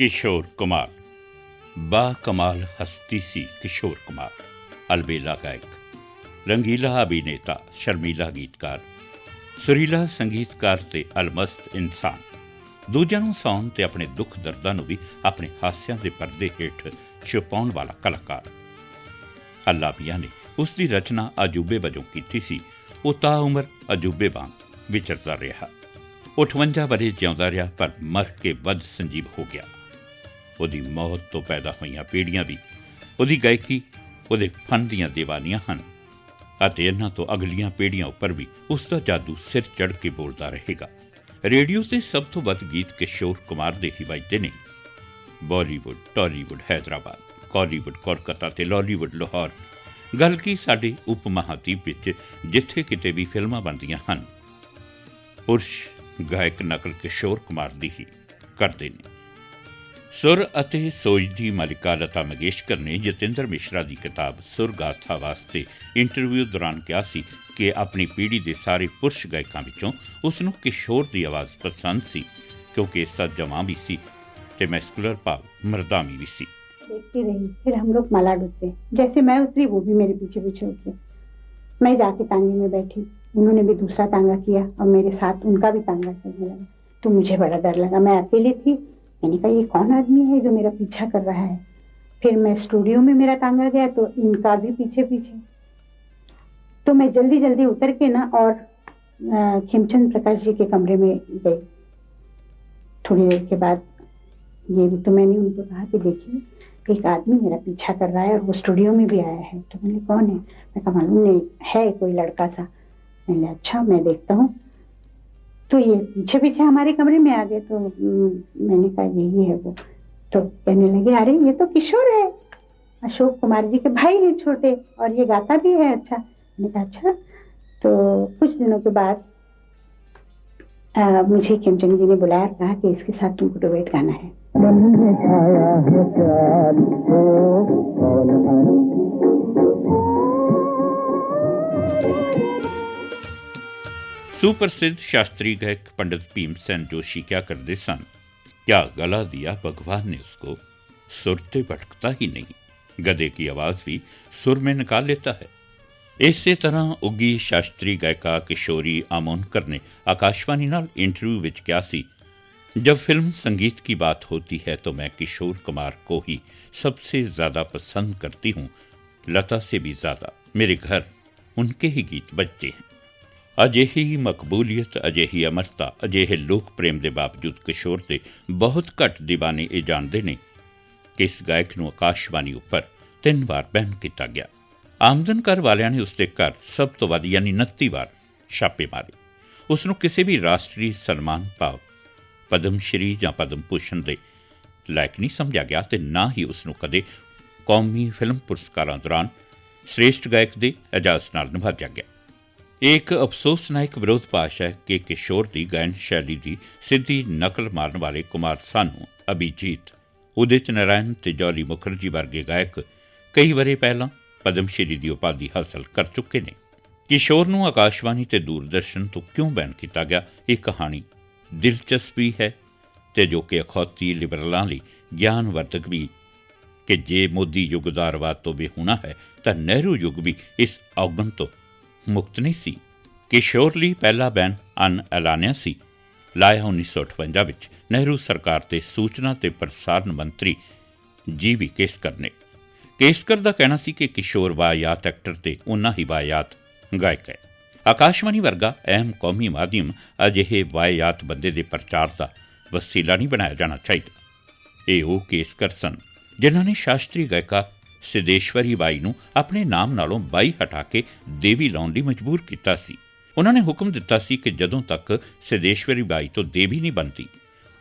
किशोर कुमार बा कमाल हस्ती सी किशोर कुमार अलबेला गायक रंगीला अभिनेता शर्मीला गीतकार ਸੁਰੀਲਾ ਸੰਗੀਤਕਾਰ ਤੇ ਅਲਮਸਤ ਇਨਸਾਨ ਦੂਜਿਆਂ ਨੂੰ ਸੌਣ ਤੇ ਆਪਣੇ ਦੁੱਖ ਦਰਦਾਂ ਨੂੰ ਵੀ ਆਪਣੇ ਹਾਸਿਆਂ ਦੇ ਪਰਦੇ ਹੇਠ ਛੁਪਾਉਣ ਵਾਲਾ ਕਲਾਕਾਰ ਅੱਲਾ ਮੀਆਂ ਨੇ ਉਸ ਦੀ ਰਚਨਾ ਅਜੂਬੇ ਵਜੋਂ ਕੀਤੀ ਸੀ ਉਹ ਤਾਂ ਉਮਰ ਅਜੂਬੇ ਵਾਂਗ ਵਿਚਰਦਾ ਰਿਹਾ ਉਹ 58 ਵਰੇ ਜਿਉਂਦਾ ਰਿਹਾ ਪਰ ਮਰ ਕੇ ਵੱਧ ਸੰਜੀਵ ਹੋ ਗਿਆ ਉਹਦੀ ਮੌਤ ਤੋਂ ਪੈਦਾ ਹੋਈਆਂ ਪੀੜ੍ਹੀਆਂ ਵੀ, ਉਹਦੀ ਗਾਇਕੀ, ਉਹਦੇ ਫਨ ਦੀਆਂ ਦੀਵਾਨੀਆਂ ਹਨ ਅਤੇ ਇਹਨਾਂ ਤੋਂ ਅਗਲੀਆਂ ਪੀੜ੍ਹੀਆਂ ਉੱਪਰ ਵੀ ਉਸ ਦਾ ਜਾਦੂ ਸਿਰ ਚੜ੍ਹ ਕੇ ਬੋਲਦਾ ਰਹੇਗਾ। ਰੇਡੀਓ ਤੇ ਸਭ ਤੋਂ ਵੱਧ ਗੀਤ ਕਿਸ਼ੋਰ ਕੁਮਾਰ ਦੇ ਹੀ ਵੱਜਦੇ ਨੇ। Bollywood, Tollywood, Hyderabad, Kollywood, Kolkata ਤੇ ਲਾਲੀਵੁੱਡ, ਲਾਹੌਰ। ਗੱਲ ਕੀ ਸਾਡੇ ਉਪ ਮਹਾਦੀਪ ਵਿੱਚ ਜਿੱਥੇ ਕਿਤੇ ਵੀ ਫਿਲਮਾਂ ਬਣਦੀਆਂ ਹਨ। ਪੁਰਸ਼ ਗਾਇਕ ਨਕਲ ਕਿਸ਼ੋਰ ਕੁਮਾਰ ਦੀ ਹੀ ਕਰਦੇ ਨੇ। ਸੁਰ ਅਤੇ ਸੋਚ ਦੀ ਮਲਿਕਾ ਲਤਾ ਮੰਗੇਸ਼ਕਰ ਨੇ ਜਤਿੰਦਰ ਮਿਸ਼ਰਾ ਦੀ ਕਿਤਾਬ ਸੁਰ ਗਾਥਾ ਵਾਸਤੇ ਇੰਟਰਵਿਊ ਦੌਰਾਨ ਕਿਹਾ ਸੀ ਕਿ ਆਪਣੀ ਪੀੜ੍ਹੀ ਦੇ ਸਾਰੇ ਪੁਰਸ਼ ਗਾਇਕਾਂ ਵਿੱਚੋਂ ਉਸ ਨੂੰ ਕਿਸ਼ੋਰ ਦੀ ਆਵਾਜ਼ ਪਸੰਦ ਸੀ ਕਿਉਂਕਿ ਇਸ ਦਾ ਜਵਾਂ ਵੀ ਸੀ ਤੇ ਮੈਸਕੂਲਰ ਭਾਵ ਮਰਦਾਮੀ ਵੀ ਸੀ देखती रही फिर हम लोग माला डूबते जैसे मैं उतरी वो भी मेरे पीछे पीछे उतरे मैं जाके तांगे में बैठी उन्होंने भी दूसरा तांगा किया और मेरे साथ उनका भी तांगा करने लगा तो मुझे बड़ा डर लगा मैं अकेली थी मैंने कहा, ये कौन आदमी है जो मेरा पीछा कर रहा है? फिर मैं स्टूडियो में मेरा टांगा गया तो इनका भी पीछे पीछे तो मैं जल्दी जल्दी उतर के ना और खेमचंद प्रकाश जी के कमरे में गई। थोड़ी देर के बाद ये भी तो मैंने उनको कहा कि देखिए, एक आदमी मेरा पीछा कर रहा है और वो स्टूडियो में भी आया है। तो मैंने कौन है? मैं कहा, मालूम नहीं, है कोई लड़का सा। मैंने अच्छा मैं देखता हूँ। तो ये पीछे पीछे हमारे कमरे में आ गए तो मैंने कहा यही है वो। तो कहने लगे अरे ये तो किशोर है। अशोक कुमार जी के भाई हैं छोटे और ये गाता भी है अच्छा। मैंने कहा अच्छा। तो कुछ दिनों के बाद अ, मुझे खेमचंद जी ने बुलाया और कहा कि इसके साथ तुमको डुबेट गाना है? मन में छाया है प्यार हो कौन है सुप्रसिद्ध शास्त्रीय गायक पंडित भीमसेन जोशी क्या करते सन क्या गला दिया भगवान ने उसको सुरते भटकता ही नहीं गधे की आवाज भी सुर में निकाल लेता है ਇਸੇ ਤਰ੍ਹਾਂ ਉੱਗੀ ਸ਼ਾਸਤਰੀ ਗਾਇਕਾ ਕਿਸ਼ੋਰੀ ਆਮੋਨਕਰ ਨੇ ਆਕਾਸ਼ਵਾਣੀ ਨਾਲ ਇੰਟਰਵਿਊ ਵਿੱਚ ਕਿਹਾ ਸੀ जब फिल्म संगीत की बात होती है तो मैं किशोर कुमार को ही सबसे ज़्यादा पसंद करती हूँ लता से भी ज़्यादा मेरे घर उनके ही गीत बजते हैं ਅਜਿਹੀ ਮਕਬੂਲੀਅਤ, ਅਜਿਹੀ ਅਮਰਤਾ, ਅਜਿਹੇ ਲੋਕ ਪ੍ਰੇਮ ਦੇ ਬਾਵਜੂਦ ਕਿਸ਼ੋਰ 'ਤੇ ਬਹੁਤ ਘੱਟ دیਵਾਨੇ ਇਹ ਜਾਣਦੇ ਨੇ ਕਿ ਇਸ ਗਾਇਕ ਨੂੰ ਆਕਾਸ਼ਵਾਣੀ ਉੱਪਰ ਤਿੰਨ ਵਾਰ ਬੈਨ ਕੀਤਾ ਗਿਆ। ਆਮਦਨ ਕਰ ਵਾਲਿਆਂ ਨੇ ਉਸ ਦੇ ਘਰ ਸਭ ਤੋਂ ਵੱਧ ਯਾਨੀ 29 ਵਾਰ ਛਾਪੇ ਮਾਰੇ। ਉਸ ਨੂੰ ਕਿਸੇ ਵੀ ਰਾਸ਼ਟਰੀ ਸਨਮਾਨ ਭਾਵ ਪਦਮ ਸ਼੍ਰੀ ਜਾਂ ਪਦਮ ਭੂਸ਼ਣ ਦੇ ਲਾਇਕ ਨਹੀਂ ਸਮਝਿਆ ਗਿਆ ਤੇ ਨਾ ਹੀ ਉਸ ਨੂੰ ਕਦੇ ਕੌਮੀ ਫਿਲਮ ਪੁਰਸਕਾਰਾਂ ਦੌਰਾਨ ਸ੍ਰੇਸ਼ਟ ਗਾਇਕ ਦੇ ਇਜਾਜ਼ ਨਾਲ ਨਿਭਾਇਆ ਗਿਆ। ਇਹ ਇੱਕ ਅਫਸੋਸਨਾਇਕ ਵਿਰੋਧ ਪਾਸ਼ ਹੈ ਕਿ ਕਿਸ਼ੋਰ ਦੀ ਗਾਇਨ ਸ਼ੈਲੀ ਦੀ ਸਿੱਧੀ ਨਕਲ ਮਾਰਨ ਵਾਲੇ ਕੁਮਾਰ ਸਾਨੂੰ, ਅਭਿਜੀਤ ਉਦਿਤ ਨਾਰਾਇਣ ਤੇ ਜੌਲੀ ਮੁਖਰਜੀ ਵਰਗੇ ਗਾਇਕ ਕਈ ਵਰੇ ਪਹਿਲਾਂ ਪਦਮ ਸ਼੍ਰੀ ਦੀ ਉਪਾਧੀ ਹਾਸਲ ਕਰ ਚੁੱਕੇ ਨੇ। ਕਿਸ਼ੋਰ ਨੂੰ ਆਕਾਸ਼ਵਾਣੀ ਤੇ ਦੂਰਦਰਸ਼ਨ ਤੋਂ ਕਿਉਂ ਬੈਨ ਕੀਤਾ ਗਿਆ, ਇਹ ਕਹਾਣੀ ਦਿਲਚਸਪੀ ਹੈ ਤੇ ਜੋ ਕਿ ਅਖੌਤੀ ਲਿਬਰਲਾਂ ਲਈ ਗਿਆਨਵਰਧਕ ਵੀ ਕਿ ਜੇ ਮੋਦੀ ਯੁੱਗ ਦਾ ਰਵਾਜ ਤੋਂ ਹੋਣਾ ਹੈ, ਤਾਂ ਨਹਿਰੂ ਯੁੱਗ ਵੀ ਇਸ ਔਗਣ ਤੋਂ ਮੁਕਤ ਨਹੀਂ ਸੀ ਕਿਸ਼ੋਰ ਲਈ ਪਹਿਲਾ ਬੈਨ ਅਨ ਐਲਾਨਿਆ ਸੀ ਲਾਇਆ 1958 ਵਿੱਚ ਨਹਿਰੂ ਸਰਕਾਰ ਤੇ ਸੂਚਨਾ ਤੇ ਪ੍ਰਸਾਰਣ ਮੰਤਰੀ ਜੀ ਵੀ ਕੇਸਕਰ ਨੇ। ਕੇਸਕਰ ਦਾ ਕਹਿਣਾ ਸੀ ਕਿ ਕਿਸ਼ੋਰ ਵਾਯਾਤ ਐਕਟਰ ਤੇ ਉਨਾ ਹੀ ਵਾਯਾਤ ਗਾਇਕ ਹੈ। ਆਕਾਸ਼ਵਾਣੀ ਵਰਗਾ ਅਹਿਮ ਕੌਮੀ ਮਾਧਿਅਮ ਅਜਿਹੇ ਵਾਯਾਤ ਬੰਦੇ ਦੇ ਪ੍ਰਚਾਰ ਦਾ ਵਸੀਲਾ ਨਹੀਂ ਬਣਾਇਆ ਜਾਣਾ ਚਾਹੀਦਾ। ਇਹ ਉਹ ਕੇਸਕਰ ਸਨ ਜਿਨ੍ਹਾਂ ਨੇ ਸ਼ਾਸਤਰੀ ਗਾਇਕਾ ਸਿਦੇਸ਼ਵਰੀ ਬਾਈ ਨੂੰ ਆਪਣੇ ਨਾਮ ਨਾਲੋਂ ਬਾਈ ਹਟਾ ਕੇ ਦੇਵੀ ਲਾਉਣ ਲਈ ਮਜਬੂਰ ਕੀਤਾ ਸੀ। ਉਹਨਾਂ ਨੇ ਹੁਕਮ ਦਿੱਤਾ ਸੀ ਕਿ ਜਦੋਂ ਤੱਕ ਸਿਦੇਸ਼ਵਰੀ ਬਾਈ ਤੋਂ ਦੇਵੀ ਨਹੀਂ ਬਣਦੀ,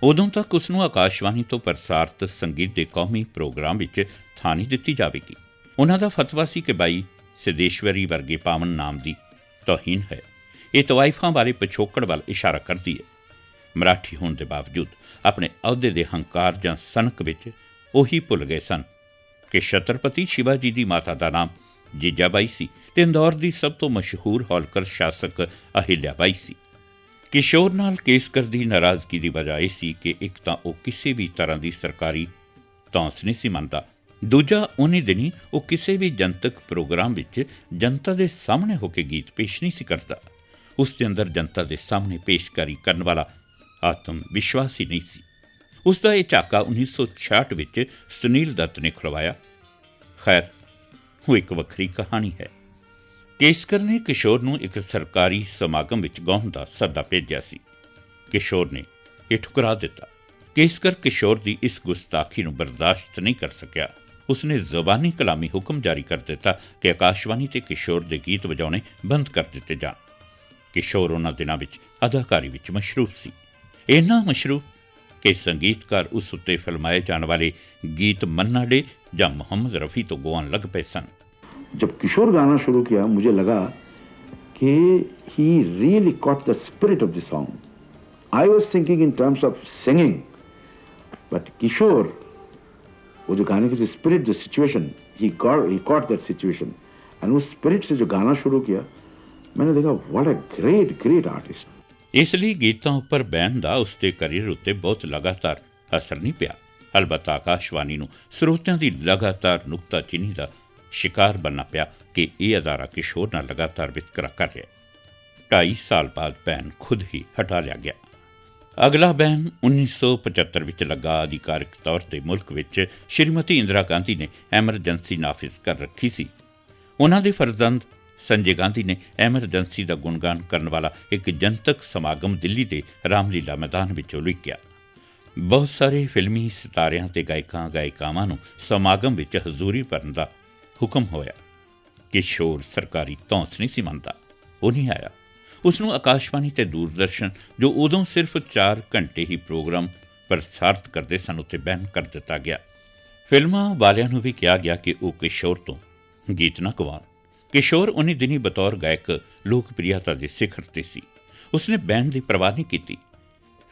ਉਦੋਂ ਤੱਕ ਉਸ ਨੂੰ ਆਕਾਸ਼ਵਾਣੀ ਤੋਂ ਪ੍ਰਸਾਰਿਤ ਸੰਗੀਤ ਦੇ ਕੌਮੀ ਪ੍ਰੋਗਰਾਮ ਵਿੱਚ ਥਾਂ ਨਹੀਂ ਦਿੱਤੀ ਜਾਵੇਗੀ। ਉਹਨਾਂ ਦਾ ਫਤਵਾ ਸੀ ਕਿ ਬਾਈ ਸਿਦੇਸ਼ਵਰੀ ਵਰਗੇ ਪਾਵਨ ਨਾਮ ਦੀ ਤੋਹੀਨ ਹੈ। ਇਹ ਤਵਾਈਫਾਂ ਬਾਰੇ ਪਿਛੋਕੜ ਵੱਲ ਇਸ਼ਾਰਾ ਕਰਦੀ ਹੈ। ਮਰਾਠੀ ਹੋਣ ਦੇ ਬਾਵਜੂਦ ਆਪਣੇ ਅਹੁਦੇ ਦੇ ਹੰਕਾਰ ਜਾਂ ਸਨਕ ਵਿੱਚ ਉਹੀ ਭੁੱਲ ਗਏ ਸਨ। ਕਿ ਛਤਰਪਤੀ ਸ਼ਿਵਾਜੀ ਦੀ ਮਾਤਾ ਦਾ ਨਾਮ ਜੀਜਾਬਾਈ ਸੀ ਤੇ ਇੰਦੌਰ ਦੀ ਸਭ ਤੋਂ ਮਸ਼ਹੂਰ ਹੌਲਕਰ ਸ਼ਾਸਕ ਅਹਿਲਿਆਬਾਈ ਸੀ। ਕਿਸ਼ੋਰ ਨਾਲ ਕੇਸਕਰ ਦੀ ਨਾਰਾਜ਼ਗੀ ਦੀ ਵਜ੍ਹਾ ਇਹ ਸੀ ਕਿ ਇੱਕ ਤਾਂ ਉਹ ਕਿਸੇ ਵੀ ਤਰ੍ਹਾਂ ਦੀ ਸਰਕਾਰੀ ਤੌਂਸ ਨਹੀਂ ਸੀ ਮੰਨਦਾ, ਦੂਜਾ ਉਹਨੇ ਦਿਨੀ ਉਹ ਕਿਸੇ ਵੀ ਜਨਤਕ ਪ੍ਰੋਗਰਾਮ ਵਿੱਚ ਜਨਤਾ ਦੇ ਸਾਹਮਣੇ ਹੋ ਕੇ ਗੀਤ ਪੇਸ਼ ਨਹੀਂ ਸੀ ਕਰਦਾ। ਉਸ ਦੇ ਅੰਦਰ ਜਨਤਾ ਦੇ ਸਾਹਮਣੇ ਪੇਸ਼ਕਾਰੀ ਕਰਨ ਵਾਲਾ ਆਤਮ ਵਿਸ਼ਵਾਸ ਹੀ ਨਹੀਂ ਸੀ। ਉਸ ਦਾ ਇਹ ਝਾਕਾ 1966 ਵਿੱਚ ਸੁਨੀਲ ਦੱਤ ਨੇ ਖੁਲਵਾਇਆ। ਖੈਰ, ਉਹ ਇੱਕ ਵੱਖਰੀ ਕਹਾਣੀ ਹੈ। ਕੇਸਕਰ ਨੇ ਕਿਸ਼ੋਰ ਨੂੰ ਇੱਕ ਸਰਕਾਰੀ ਸਮਾਗਮ ਵਿੱਚ ਗਾਉਣ ਦਾ ਸੱਦਾ ਭੇਜਿਆ ਸੀ। ਕਿਸ਼ੋਰ ਨੇ ਇਹ ਠੁਕਰਾ ਦਿੱਤਾ। ਕੇਸਕਰ ਕਿਸ਼ੋਰ ਦੀ ਇਸ ਗੁਸਤਾਖੀ ਨੂੰ ਬਰਦਾਸ਼ਤ ਨਹੀਂ ਕਰ ਸਕਿਆ। ਉਸਨੇ ਜ਼ਬਾਨੀ ਕਲਾਮੀ ਹੁਕਮ ਜਾਰੀ ਕਰ ਦਿੱਤਾ ਕਿ ਆਕਾਸ਼ਵਾਣੀ ਤੇ ਕਿਸ਼ੋਰ ਦੇ ਗੀਤ ਵਜਾਉਣੇ ਬੰਦ ਕਰ ਦਿੱਤੇ ਜਾਣ। ਕਿਸ਼ੋਰ ਉਹਨਾਂ ਦਿਨਾਂ ਵਿੱਚ ਅਦਾਕਾਰੀ ਵਿੱਚ ਮਸ਼ਰੂਫ ਸੀ। ਇੰਨਾ ਮਸ਼ਰੂਫ ਕਿ ਸੰਗੀਤਕਾਰ ਉਸ ਉੱਤੇ ਫਿਲਮਾਏ ਜਾਣ ਵਾਲੇ ਗੀਤ ਮੰਨਾ ਡੇ ਜਾਂ ਮੁਹੰਮਦ ਰਫੀ ਤੋਂ ਗਵਾਉਣ ਲੱਗ ਪਏ ਸਨ जब किशोर गाना शुरू किया मुझे लगा कि he really caught the spirit of the song. I was thinking in terms of singing, but Kishore, वो जो गाने की जो spirit, जो situation, he got he caught that situation, and उस spirit से जो गाना शुरू किया, मैंने देखा what a great great artist. ਇਸ ਲਈ ਗੀਤਾਂ ਉੱਪਰ ਬੈਨ ਦਾ ਉਸ ਦੇ ਕਰੀਅਰ ਉੱਤੇ ਬਹੁਤ ਲਗਾਤਾਰ ਅਸਰ ਨਹੀਂ ਪਿਆ। ਅਲਬત્ਤਾ ਆਕਾਸ਼ਵਾਣੀ ਨੂੰ ਸਰੋਤਿਆਂ ਦੀ ਲਗਾਤਾਰ ਨੁਕਤਾਚੀਨੀ ਦਾ ਸ਼ਿਕਾਰ ਬਣਨਾ ਪਿਆ ਕਿ ਇਹ ਅਦਾਰਾ ਕਿਸ਼ੋਰ ਨਾਲ ਲਗਾਤਾਰ ਵਿਤਕਰਾ ਕਰ ਰਿਹਾ ਹੈ। 2.5 ਸਾਲ ਬਾਅਦ ਬੈਨ ਖੁਦ ਹੀ ਹਟਾ ਲਿਆ ਗਿਆ। ਅਗਲਾ ਬੈਨ 1975 ਵਿੱਚ ਲੱਗਾ। ਅਧਿਕਾਰਿਕ ਤੌਰ ਤੇ ਮੁਲਕ ਵਿੱਚ ਸ਼੍ਰੀਮਤੀ ਇੰਦਰਾ ਗਾਂਧੀ ਨੇ ਐਮਰਜੈਂਸੀ ਨਾਫਿਜ਼ ਕਰ ਰੱਖੀ ਸੀ। ਉਹਨਾਂ ਦੇ ਫਰਜ਼ੰਦ ਸੰਜੇ ਗਾਂਧੀ ਨੇ ਐਮਰਜੈਂਸੀ ਦਾ ਗੁਣਗਾਨ ਕਰਨ ਵਾਲਾ ਇੱਕ ਜਨਤਕ ਸਮਾਗਮ ਦਿੱਲੀ ਦੇ ਰਾਮਲੀਲਾ ਮੈਦਾਨ ਵਿੱਚੋਂ ਲਿਖਿਆ। ਬਹੁਤ ਸਾਰੇ ਫਿਲਮੀ ਸਿਤਾਰਿਆਂ ਤੇ ਗਾਇਕਾਂ, ਗਾਇਕਾਵਾਂ ਨੂੰ ਸਮਾਗਮ ਵਿੱਚ ਹਜ਼ੂਰੀ ਭਰਨ ਦਾ ਹੁਕਮ ਹੋਇਆ। ਕਿਸ਼ੋਰ ਸਰਕਾਰੀ ਤੌਂਸ ਨਹੀਂ ਸੀ ਮੰਨਦਾ, ਉਹ ਨਹੀਂ ਆਇਆ। ਉਸ ਨੂੰ ਆਕਾਸ਼ਵਾਣੀ ਤੇ ਦੂਰਦਰਸ਼ਨ, ਜੋ ਉਦੋਂ ਸਿਰਫ 4 ਘੰਟੇ ਹੀ ਪ੍ਰੋਗਰਾਮ ਪ੍ਰਸਾਰਿਤ ਕਰਦੇ ਸਨ ਉੱਤੇ ਬੈਨ ਕਰ ਦਿੱਤਾ ਗਿਆ। ਫਿਲਮਾਂ ਵਾਲਿਆਂ ਨੂੰ ਵੀ ਕਿਹਾ ਗਿਆ ਕਿ ਉਹ ਕਿਸ਼ੋਰ ਤੋਂ ਗੀਤ ਨਾ ਗਵਾਉਣ। ਕਿਸ਼ੋਰ ਉਨੀ ਦਿਨੀ ਬਤੌਰ ਗਾਇਕ ਲੋਕਪ੍ਰਿਯਤਾ ਦੇ ਸਿਖਰ ਤੇ ਸੀ। ਉਸਨੇ ਬੈਨ ਦੀ ਪਰਵਾਹ ਨਹੀਂ ਕੀਤੀ।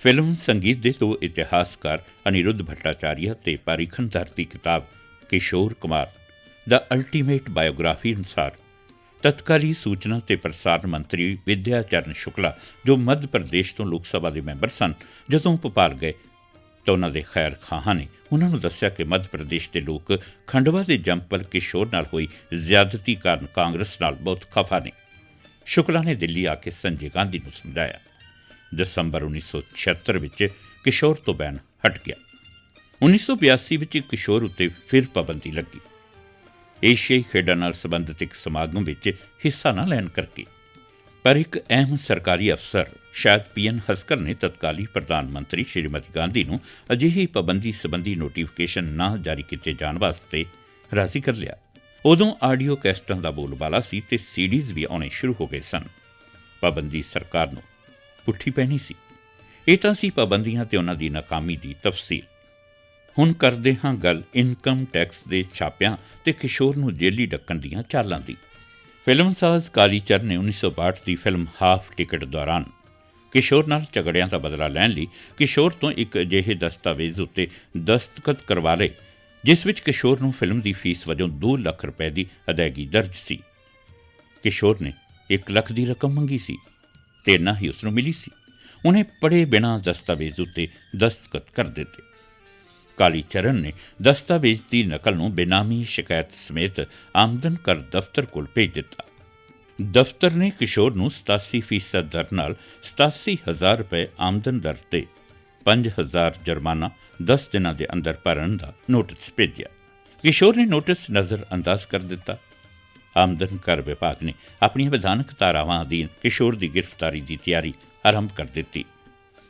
ਫਿਲਮ, ਸੰਗੀਤ ਦੇ ਦੋ ਇਤਿਹਾਸਕਾਰ ਅਨਿਰੁੱਧ ਭੱਟਾਚਾਰੀਆ ਤੇ ਪਾਰੀਖਨ ਦਰ ਦੀ ਕਿਤਾਬ ਕਿਸ਼ੋਰ ਕੁਮਾਰ ਦਾ ਅਲਟੀਮੇਟ ਬਾਇਓਗ੍ਰਾਫੀ ਅਨੁਸਾਰ ਤਤਕਾਲੀ ਸੂਚਨਾ ਤੇ ਪ੍ਰਸਾਰਣ ਮੰਤਰੀ ਵਿਦਿਆ ਚਰਨ ਸ਼ੁਕਲਾ ਜੋ ਮੱਧ ਪ੍ਰਦੇਸ਼ ਤੋਂ ਲੋਕ ਸਭਾ ਦੇ ਮੈਂਬਰ ਸਨ, ਜਦੋਂ ਭੋਪਾਲ ਗਏ ਤਾਂ ਉਹਨਾਂ ਦੇ ਖੈਰ ਖਾਹਾਂ ਨੇ ਉਹਨਾਂ ਨੂੰ ਦੱਸਿਆ ਕਿ ਮੱਧ ਪ੍ਰਦੇਸ਼ ਦੇ ਲੋਕ ਖੰਡਵਾ ਦੇ ਜੰਪਲ ਕਿਸ਼ੋਰ ਨਾਲ ਹੋਈ ਜ਼ਿਆਦਤੀ ਕਾਰਨ ਕਾਂਗਰਸ ਨਾਲ ਬਹੁਤ ਖਫਾ ਨੇ। ਸ਼ੁਕਲਾ ਨੇ ਦਿੱਲੀ ਆ ਕੇ ਸੰਜੇ ਗਾਂਧੀ ਨੂੰ ਸਮਝਾਇਆ। ਦਸੰਬਰ 1976 ਵਿੱਚ ਕਿਸ਼ੋਰ ਤੋਂ ਬੈਨ ਹਟ ਗਿਆ। 1982 ਵਿੱਚ ਕਿਸ਼ੋਰ ਉੱਤੇ ਫਿਰ ਪਾਬੰਦੀ ਲੱਗੀ। ਏਸ਼ੀਆਈ ਖੇਡਾਂ ਨਾਲ ਸੰਬੰਧਿਤ ਇੱਕ ਸਮਾਗਮ ਵਿੱਚ ਹਿੱਸਾ ਨਾ ਲੈਣ ਕਰਕੇ ਪਰ ਇੱਕ ਅਹਿਮ ਸਰਕਾਰੀ ਅਫਸਰ, ਸ਼ਾਇਦ ਪੀਐਨ ਹਸਕਰ ਨੇ ਤਤਕਾਲੀ ਪ੍ਰਧਾਨ ਮੰਤਰੀ ਸ਼੍ਰੀਮਤੀ ਗਾਂਧੀ ਨੂੰ ਅਜਿਹੀ ਪਾਬੰਦੀ ਸੰਬੰਧੀ ਨੋਟੀਫਿਕੇਸ਼ਨ ਨਾ ਜਾਰੀ ਕੀਤੇ ਜਾਣ ਵਾਸਤੇ ਰਾਜ਼ੀ ਕਰ ਲਿਆ। ਉਦੋਂ ਆਡੀਓ ਕੈਸਟਾਂ ਦਾ ਬੋਲਬਾਲਾ ਸੀ ਤੇ ਸੀਡੀਜ਼ ਵੀ ਆਉਣੇ ਸ਼ੁਰੂ ਹੋ ਗਏ ਸਨ। ਪਾਬੰਦੀ ਸਰਕਾਰ ਨੂੰ ਪੁੱਠੀ ਪੈਣੀ ਸੀ। ਇਹ ਤਾਂ ਸੀ ਪਾਬੰਦੀਆਂ ਤੇ ਉਹਨਾਂ ਦੀ ਨਾਕਾਮੀ ਦੀ ਤਫਸੀਲ। ਹੁਣ ਕਰਦੇ ਹਾਂ ਗੱਲ ਇਨਕਮ ਟੈਕਸ ਦੇ ਛਾਪਿਆਂ ਤੇ ਕਿਸ਼ੋਰ ਨੂੰ ਜੇਲੀ ਡੱਕਣ ਦੀਆਂ ਚਾਲਾਂ ਦੀ। ਫਿਲਮਸਾਜ਼ ਕਾਲੀਚਰ ਨੇ 1962 ਦੀ ਫਿਲਮ ਹਾਫ ਟਿਕਟ ਦੌਰਾਨ। ਕਿਸ਼ੋਰ ਨਾਲ ਝਗੜਿਆਂ ਦਾ ਬਦਲਾ ਲੈਣ ਲਈ ਕਿਸ਼ੋਰ ਤੋਂ ਇੱਕ ਅਜਿਹੇ ਦਸਤਾਵੇਜ਼ ਉੱਤੇ ਦਸਤਖਤ ਕਰਵਾ ਲਏ, ਜਿਸ ਵਿੱਚ ਕਿਸ਼ੋਰ ਨੂੰ ਫਿਲਮ ਦੀ ਫੀਸ ਵਜੋਂ 2 ਲੱਖ ਰੁਪਏ ਦੀ ਅਦਾਇਗੀ ਦਰਜ ਸੀ। ਕਿਸ਼ੋਰ ਨੇ 1 ਲੱਖ ਦੀ ਰਕਮ ਮੰਗੀ ਸੀ ਤੇ ਨਾ ਹੀ ਉਸ ਨੂੰ ਮਿਲੀ ਸੀ। ਉਹਨੇ ਪੜੇ ਬਿਨਾਂ ਦਸਤਾਵੇਜ਼ ਉੱਤੇ ਦਸਤਖਤ ਕਰ ਦਿੱਤੇ। ਕਾਲੀਚਰਨ ਨੇ ਦਸਤਾਵੇਜ਼ ਦੀ ਨਕਲ ਨੂੰ ਬੇਨਾਮੀ ਸ਼ਿਕਾਇਤ ਸਮੇਤ ਆਮਦਨ ਕਰ ਦਫ਼ਤਰ ਕੋਲ ਭੇਜ ਦਿੱਤਾ। ਦਫ਼ਤਰ ਨੇ ਕਿਸ਼ੋਰ ਨੂੰ 87% ਦਰ ਨਾਲ 87000 ਰੁਪਏ ਆਮਦਨ ਦਰ ਤੇ 5000 ਜੁਰਮਾਨਾ 10 ਦਿਨਾਂ ਦੇ ਅੰਦਰ ਭਰਨ ਦਾ ਨੋਟਿਸ ਭੇਜਿਆ। ਕਿਸ਼ੋਰ ਨੇ ਨੋਟਿਸ ਨਜ਼ਰ ਅੰਦਾਜ਼ ਕਰ ਦਿੱਤਾ। ਆਮਦਨ ਕਰ ਵਿਭਾਗ ਨੇ ਆਪਣੀਆਂ ਵਿਧਾਨਕ ਧਾਰਾਵਾਂ ਅਧੀਨ ਕਿਸ਼ੋਰ ਦੀ ਗ੍ਰਿਫਤਾਰੀ ਦੀ ਤਿਆਰੀ ਆਰੰਭ ਕਰ ਦਿੱਤੀ।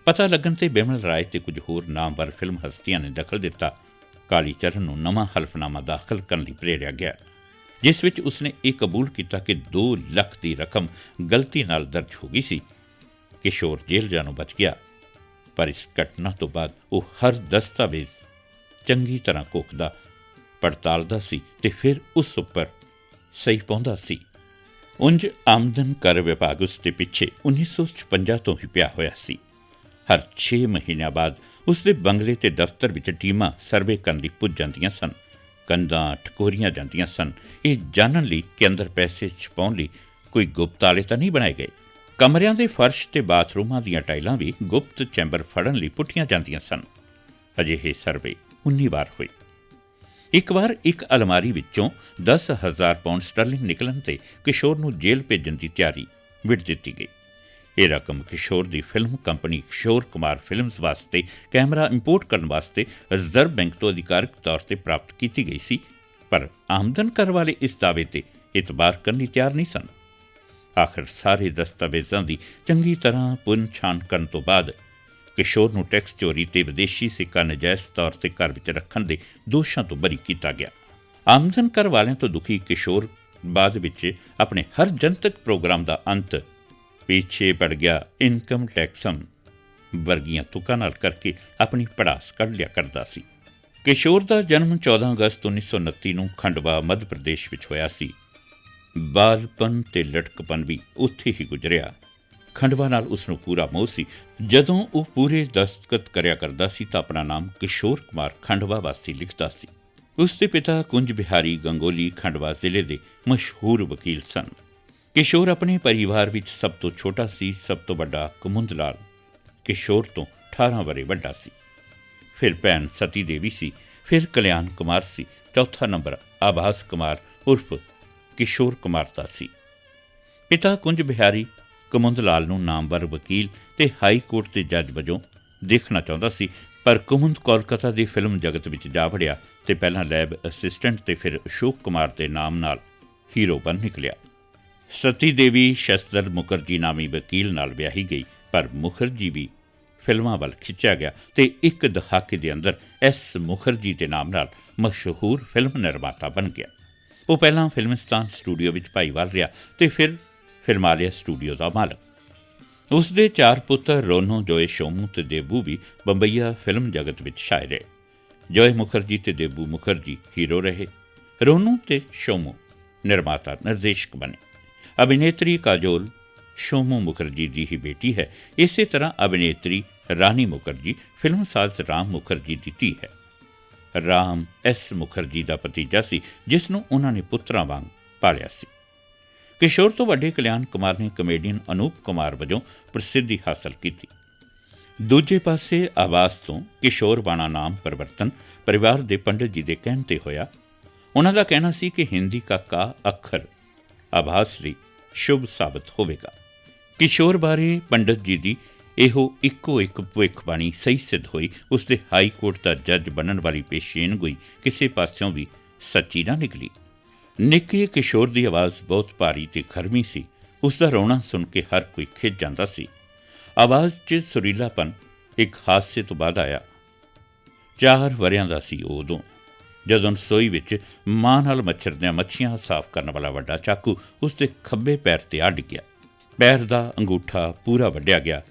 ਪਤਾ ਲੱਗਣ ਤੇ ਬਿਮਲ ਰਾਏ ਤੇ ਕੁਝ ਹੋਰ ਨਾਮਵਰ ਫਿਲਮ ਹਸਤੀਆਂ ਨੇ ਦਖਲ ਦਿੱਤਾ। ਕਾਲੀ ਚਰਨ ਨੂੰ ਨਵਾਂ ਹਲਫਨਾਮਾ ਦਾਖਲ ਕਰਨ ਲਈ ਪ੍ਰੇਰਿਆ ਗਿਆ, ਜਿਸ ਵਿੱਚ ਉਸਨੇ ਇਹ ਕਬੂਲ ਕੀਤਾ ਕਿ 2 ਲੱਖ ਦੀ ਰਕਮ ਗਲਤੀ ਨਾਲ ਦਰਜ ਹੋ ਗਈ ਸੀ। ਕਿਸ਼ੋਰ ਜੇਲ੍ਹ ਜਾਣੋਂ ਬਚ ਗਿਆ, ਪਰ ਇਸ ਘਟਨਾ ਤੋਂ ਬਾਅਦ ਉਹ ਹਰ ਦਸਤਾਵੇਜ਼ ਚੰਗੀ ਤਰ੍ਹਾਂ ਕੋਖਦਾ ਪੜਤਾਲਦਾ ਸੀ ਤੇ ਫਿਰ ਉਸ ਉੱਪਰ ਸਹੀ ਪਾਉਂਦਾ ਸੀ। ਉਂਝ ਆਮਦਨ ਕਰ ਵਿਭਾਗ ਉਸ ਦੇ ਪਿੱਛੇ 1956 ਤੋਂ ਹੀ ਪਿਆ ਹੋਇਆ ਸੀ। ਹਰ 6 ਮਹੀਨਿਆਂ ਬਾਅਦ ਉਸ ਦੇ ਬੰਗਲੇ ਤੇ ਦਫ਼ਤਰ ਵਿੱਚ ਟੀਮਾਂ ਸਰਵੇ ਕਰਨ ਲਈ ਪੁੱਜ ਜਾਂਦੀਆਂ ਸਨ। ਕੰਧਾਂ ਠਕੋਰੀਆਂ ਜਾਂਦੀਆਂ ਸਨ। ਇਹ ਜਾਣਨ ਲਈ ਕਿ ਅੰਦਰ ਪੈਸੇ ਛਪਾਉਣ ਲਈ ਕੋਈ ਗੁਪਤਾਲੇ ਤਾਂ ਨਹੀਂ ਬਣਾਏ ਗਏ। ਕਮਰਿਆਂ ਦੇ ਫਰਸ਼ ਤੇ ਬਾਥਰੂਮਾਂ ਦੀਆਂ ਟਾਈਲਾਂ ਵੀ ਗੁਪਤ ਚੈਂਬਰ ਫੜਨ ਲਈ ਪੁੱਟੀਆਂ ਜਾਂਦੀਆਂ ਸਨ। ਅਜਿਹੇ ਸਰਵੇ 19 ਵਾਰ ਹੋਏ। ਇੱਕ ਵਾਰ ਇੱਕ ਅਲਮਾਰੀ ਵਿੱਚੋਂ 10000 ਪਾਉਂਡ ਸਟਰਲਿੰਗ ਨਿਕਲਣ ਤੇ ਕਿਸ਼ੋਰ ਨੂੰ ਜੇਲ੍ਹ ਭੇਜਣ ਦੀ ਤਿਆਰੀ ਵਿੜ ਦਿੱਤੀ ਗਈ। ਇਹ ਰਕਮ ਕਿਸ਼ੋਰ ਦੀ film company Kishore Kumar films ਵਾਸਤੇ ਕੈਮਰਾ ਇੰਪੋਰਟ ਕਰਨ ਵਾਸਤੇ ਰਿਜ਼ਰਵ ਬੈਂਕ ਤੋਂ ਅਧਿਕਾਰਕ ਤੌਰ ਤੇ ਪ੍ਰਾਪਤ ਕੀਤੀ ਗਈ ਸੀ, ਪਰ ਆਮਦਨ ਕਰ ਵਾਲੇ ਇਸ ਦਾਅਵੇ ਤੇ ਇਤਬਾਰ ਕਰਨ ਲਈ ਤਿਆਰ ਨਹੀਂ ਸਨ। ਆਖਰ ਸਾਰੇ ਦਸਤਾਵੇਜ਼ਾਂ ਦੀ ਚੰਗੀ ਤਰ੍ਹਾਂ ਪੁੰਛਾਣ ਕਰਨ ਤੋਂ ਬਾਅਦ ਕਿਸ਼ੋਰ ਨੂੰ ਟੈਕਸ ਚੋਰੀ ਤੇ ਵਿਦੇਸ਼ੀ ਸਿੱਕਾ ਨਜਾਇਜ਼ ਤੌਰ ਤੇ ਘਰ ਵਿੱਚ ਰੱਖਣ ਦੇ ਦੋਸ਼ਾਂ ਤੋਂ ਬਰੀ ਕੀਤਾ ਗਿਆ। ਆਮਦਨ ਕਰ ਵਾਲਿਆਂ ਤੋਂ ਦੁਖੀ ਕਿਸ਼ੋਰ ਬਾਅਦ ਵਿੱਚ ਆਪਣੇ ਹਰ ਜਨਤਕ ਪ੍ਰੋਗਰਾਮ ਦਾ ਅੰਤ ਪਿੱਛੇ ਪੜ ਗਿਆ ਇਨਕਮ ਟੈਕਸਮ ਵਰਗੀਆਂ ਤੁਕਾਂ ਨਾਲ ਕਰਕੇ ਆਪਣੀ ਪੜਾਸ ਕੱਢ ਲਿਆ ਕਰਦਾ ਸੀ। ਕਿਸ਼ੋਰ ਦਾ ਜਨਮ 14 ਅਗਸਤ 1929 ਨੂੰ ਖੰਡਵਾ, ਮੱਧ ਪ੍ਰਦੇਸ਼ ਵਿੱਚ ਹੋਇਆ ਸੀ। ਬਾਲਪਨ ਤੇ ਲਟਕਪਨ ਵੀ ਉੱਥੇ ਹੀ ਗੁਜ਼ਰਿਆ। ਖੰਡਵਾ ਨਾਲ ਉਸ ਨੂੰ ਪੂਰਾ ਮੋਹ ਸੀ। ਜਦੋਂ ਉਹ ਪੂਰੇ ਦਸਤਖਤ ਕਰਿਆ ਕਰਦਾ ਸੀ ਤਾਂ ਆਪਣਾ ਨਾਮ ਕਿਸ਼ੋਰ ਕੁਮਾਰ ਖੰਡਵਾ ਵਾਸੀ ਲਿਖਦਾ ਸੀ। ਉਸ ਦੇ ਪਿਤਾ ਕੁੰਜ ਬਿਹਾਰੀ ਗੰਗੋਲੀ ਖੰਡਵਾ ਜ਼ਿਲ੍ਹੇ ਦੇ ਮਸ਼ਹੂਰ ਵਕੀਲ ਸਨ। ਕਿਸ਼ੋਰ ਆਪਣੇ ਪਰਿਵਾਰ ਵਿੱਚ ਸਭ ਤੋਂ ਛੋਟਾ ਸੀ, ਸਭ ਤੋਂ ਵੱਡਾ ਕੁਮੁੰਦ ਲਾਲ ਕਿਸ਼ੋਰ ਤੋਂ 18 ਵਰੇ ਵੱਡਾ ਸੀ। ਫਿਰ ਭੈਣ ਸਤੀ ਦੇਵੀ ਸੀ, ਫਿਰ ਕਲਿਆਣ ਕੁਮਾਰ ਸੀ, ਚੌਥਾ ਨੰਬਰ ਆਭਾਸ ਕੁਮਾਰ ਉਰਫ ਕਿਸ਼ੋਰ ਕੁਮਾਰ ਦਾ ਸੀ। ਪਿਤਾ ਕੁੰਜ ਬਿਹਾਰੀ ਕੁਮੁੰਦ ਲਾਲ ਨੂੰ ਨਾਮਵਰ ਵਕੀਲ ਤੇ ਹਾਈ ਕੋਰਟ ਦੇ ਜੱਜ ਵਜੋਂ ਦੇਖਣਾ ਚਾਹੁੰਦਾ ਸੀ, ਪਰ ਕੁਮੁੰਦ ਕੋਲਕਾਤਾ ਦੀ ਫਿਲਮ ਜਗਤ ਵਿੱਚ ਜਾ ਵੜਿਆ ਤੇ ਪਹਿਲਾਂ ਲੈਬ ਅਸਿਸਟੈਂਟ ਤੇ ਫਿਰ ਅਸ਼ੋਕ ਕੁਮਾਰ ਦੇ ਨਾਮ ਨਾਲ ਹੀਰੋ ਬਣ ਨਿਕਲਿਆ। ਸਤੀ ਦੇਵੀ ਸ਼ਸਤਰ ਮੁਖਰਜੀ ਨਾਮੀ ਵਕੀਲ ਨਾਲ ਵਿਆਹੀ ਗਈ, ਪਰ ਮੁਖਰਜੀ ਵੀ ਫਿਲਮਾਂ ਵੱਲ ਖਿੱਚਿਆ ਗਿਆ ਤੇ ਇੱਕ ਦਹਾਕੇ ਦੇ ਅੰਦਰ ਐਸ ਮੁਖਰਜੀ ਦੇ ਨਾਮ ਨਾਲ ਮਸ਼ਹੂਰ ਫਿਲਮ ਨਿਰਮਾਤਾ ਬਣ ਗਿਆ। ਉਹ ਪਹਿਲਾਂ ਫਿਲਮਿਸਤਾਨ ਸਟੂਡੀਓ ਵਿੱਚ ਭਾਈਵਾਲ ਰਿਹਾ ਤੇ ਫਿਰ ਫਿਲਮਾਲਿਆ ਸਟੂਡੀਓ ਦਾ ਮਾਲਕ। ਉਸ ਦੇ ਚਾਰ ਪੁੱਤਰ ਰੋਨੋ, ਜੋਏ ਸ਼ੋਮੂ ਤੇ ਦੇਬੂ ਵੀ ਬੰਬਈਆ ਫਿਲਮ ਜਗਤ ਵਿੱਚ ਛਾਏ ਰਹੇ। ਜੋਏ ਮੁਖਰਜੀ ਤੇ ਦੇਬੂ ਮੁਖਰਜੀ ਹੀਰੋ ਰਹੇ। ਰੋਨੂ ਤੇ ਸ਼ੋਮੂ ਨਿਰਮਾਤਾ, ਨਿਰਦੇਸ਼ਕ ਬਣੇ। ਅਭਿਨੇਤਰੀ ਕਾਜੋਲ ਸ਼ੋਮੂ ਮੁਖਰਜੀ ਦੀ ਹੀ ਬੇਟੀ ਹੈ। ਇਸੇ ਤਰ੍ਹਾਂ ਅਭਿਨੇਤਰੀ ਰਾਨੀ ਮੁਖਰਜੀ, ਫਿਲਮ ਸਾਜ਼ ਰਾਮ ਮੁਖਰਜੀ ਦੀ ਧੀ ਹੈ। ਰਾਮ ਐਸ ਮੁਖਰਜੀ ਦਾ ਭਤੀਜਾ ਸੀ, ਜਿਸ ਨੂੰ ਉਹਨਾਂ ਨੇ ਪੁੱਤਰਾਂ ਵਾਂਗ ਪਾਲਿਆ ਸੀ। ਕਿਸ਼ੋਰ ਤੋਂ ਵੱਡੇ ਕਲਿਆਣ ਕੁਮਾਰ ਨੇ ਕਮੇਡੀਅਨ ਅਨੂਪ ਕੁਮਾਰ ਵਜੋਂ ਪ੍ਰਸਿੱਧੀ ਹਾਸਲ ਕੀਤੀ। ਦੂਜੇ ਪਾਸੇ ਆਵਾਜ਼ ਤੋਂ ਕਿਸ਼ੋਰ ਬਾਣਾ ਨਾਮ ਪਰਿਵਰਤਨ ਪਰਿਵਾਰ ਦੇ ਪੰਡਿਤ ਜੀ ਦੇ ਕਹਿਣ ਤੇ ਹੋਇਆ, ਉਹਨਾਂ ਦਾ ਕਹਿਣਾ ਸੀ ਕਿ ਹਿੰਦੀ ਦਾ ਕਾ ਅੱਖਰ ਆਭਾਸ ਲਈ ਸ਼ੁਭ ਸਾਬਤ ਹੋਵੇਗਾ। ਕਿਸ਼ੋਰ ਬਾਰੇ ਪੰਡਿਤ ਜੀ ਦੀ ਇਹੋ ਇੱਕੋ ਇੱਕ ਭਵਿੱਖਬਾਣੀ ਸਹੀ ਸਿੱਧ ਹੋਈ। ਉਸ ਦੇ ਹਾਈ ਕੋਰਟ ਦਾ ਜੱਜ ਬਣਨ ਵਾਲੀ ਪੇਸ਼ੇਨਗੋਈ ਕਿਸੇ ਪਾਸਿਓਂ ਵੀ ਸੱਚੀ ਨਾ ਨਿਕਲੀ। ਨਿੱਕੇ ਕਿਸ਼ੋਰ ਦੀ ਆਵਾਜ਼ ਬਹੁਤ ਭਾਰੀ ਤੇ ਖਰਮੀ ਸੀ। ਉਸ ਦਾ ਰੋਣਾ ਸੁਣ ਕੇ ਹਰ ਕੋਈ ਖਿੱਚ ਜਾਂਦਾ ਸੀ। ਆਵਾਜ਼ 'ਚ ਸੁਰੀਲਾਪਨ ਇੱਕ ਹਾਦਸੇ ਤੋਂ ਬਾਅਦ ਆਇਆ। ਚਾਰ ਵਰਿਆਂ ਦਾ ਸੀ ਉਹ ਉਦੋਂ। ਜਦੋਂ ਰਸੋਈ ਵਿੱਚ ਮਾਂ ਨਾਲ ਮੱਛਰਦਿਆਂ ਮੱਛੀਆਂ ਸਾਫ਼ ਕਰਨ ਵਾਲਾ ਵੱਡਾ ਚਾਕੂ ਉਸ ਦੇ ਖੱਬੇ ਪੈਰ ਤੇ ਅੱਡ ਗਿਆ। ਪੈਰ ਦਾ ਅੰਗੂਠਾ ਪੂਰਾ ਵੱਢਿਆ ਗਿਆ